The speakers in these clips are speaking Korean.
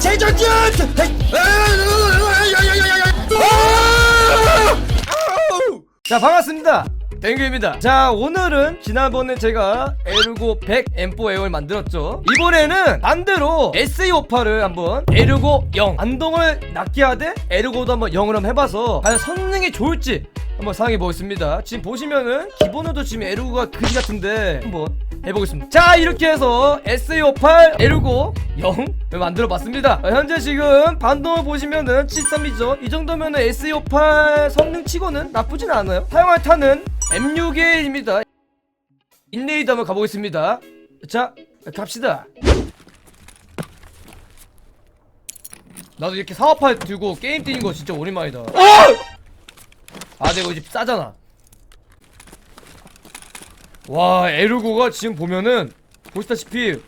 재전진! 자 반갑습니다. 뱅규입니다. 자 오늘은 지난번에 제가 에르고 100 M4 에어를 만들었죠. 이번에는 반대로 SE58을 한번 에르고 0 안동을 낮게 하되 에르고도 한번 0을 한번 해봐서 과연 성능이 좋을지 한번 상해 보겠습니다. 지금 보시면은 기본으로도 지금 에르고가 그지 같은데 한번 해보겠습니다. 자 이렇게 해서 SE58 에르고 0을 만들어 봤습니다. 어, 현재 지금 반동을 보시면은 73이죠. 이 정도면은 SE58 성능 치고는 나쁘진 않아요. 사용할 탄은 M6A입니다. 인레이드 한번 가보겠습니다. 자 갑시다. 나도 이렇게 사업할 들고 게임 뛰는 거 진짜 오랜만이다. 어! 아 내가 이제 싸잖아. 와 에르고가 지금 보면은 보시다시피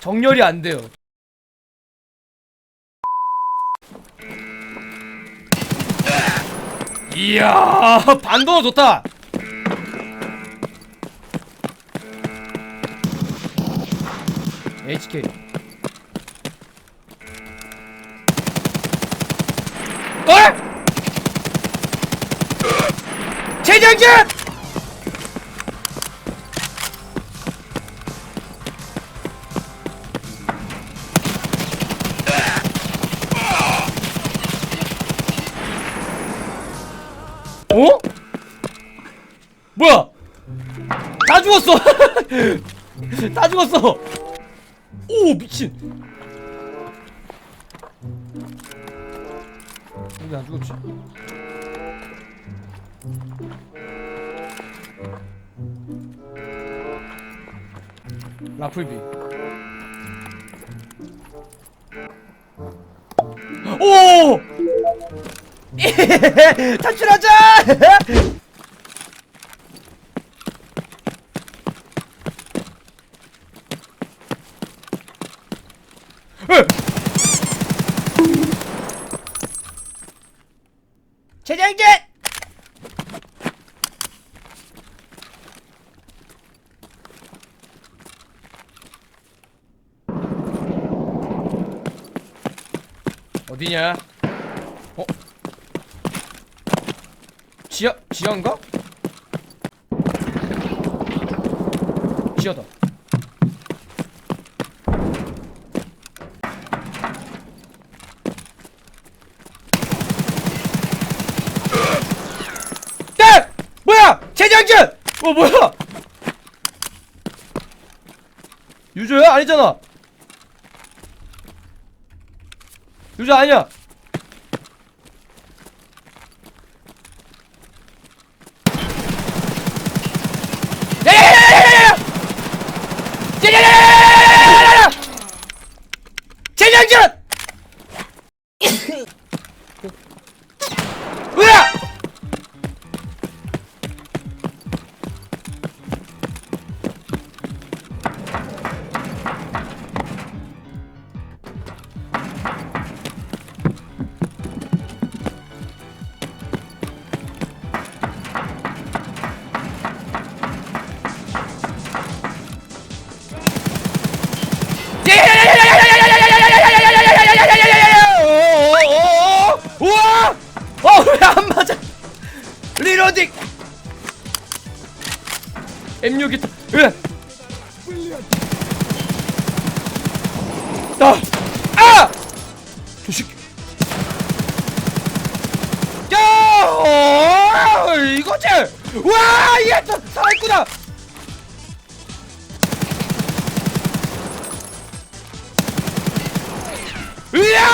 정렬이 안 돼요. 이야 반도가 좋다. HK 어? 재장전! 어? 뭐야? 다 죽었어! 다 죽었어! 오 미친! 여기 안 죽었지? 라플비 오! 탈출하자! 재장전! 어디냐? 어? 지하 지하인가? 지하다. 어 뭐야? 유저야? 아니잖아. 유저 아니야? M6이 또, 으! 아! 아! 조식! 야! 어, 이거지! 와! 얘 또 살아있구나! 으야!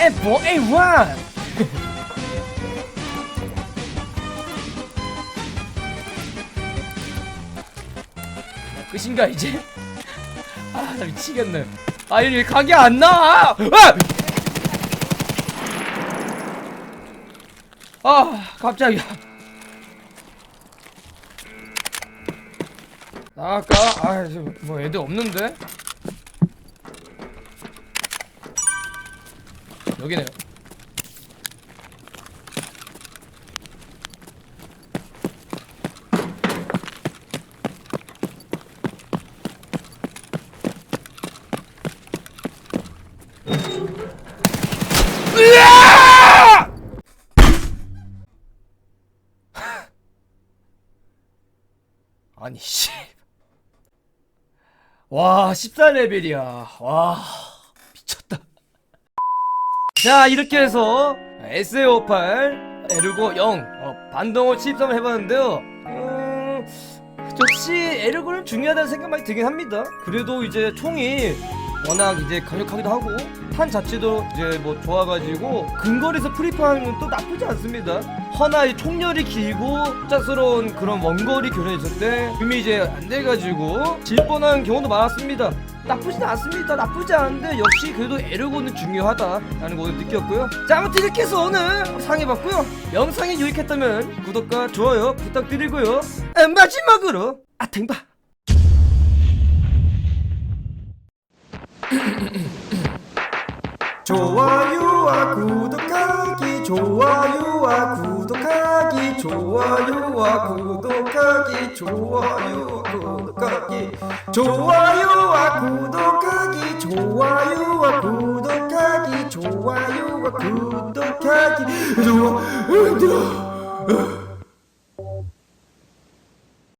쉣 F4A1 끝인가 이제? 아 나 미치겠네 아 이리 각이 안 나와 아! 아 갑자기야 나갈까? 아뭐 애들 없는데? 여기네요! 아니 씨. 와 14레벨이야 와 자 이렇게 해서 SA58 에르고 0 어, 반동을 침입을 해봤는데요. 음, 역시 에르고는 중요하다는 생각 많이 들긴 합니다. 그래도 이제 총이 워낙 이제 강력하기도 하고 탄 자체도 이제 뭐 좋아가지고 근거리에서 프리파하면 또 나쁘지 않습니다. 허나 이 총열이 길고 짝스러운 그런 원거리 교전이 있을 때 금이 이제 안 돼가지고 질 뻔한 경우도 많았습니다 나쁘진 않습니다. 나쁘지 않은데 역시 그래도 에르고는 중요하다라는 거 오늘 느꼈고요. 자 아무튼 이렇게 해서 오늘 상해봤고요. 영상이 유익했다면 구독과 좋아요 부탁드리고요. 아, 마지막으로 아탱바! 좋아요와 구독하기 좋아요와 구독하기 좋아요와 구독하기 좋아요와 구독하기. 좋아요와 구독하기 좋아요와 구독하기 좋아요와 구독하기 좋아 힘들어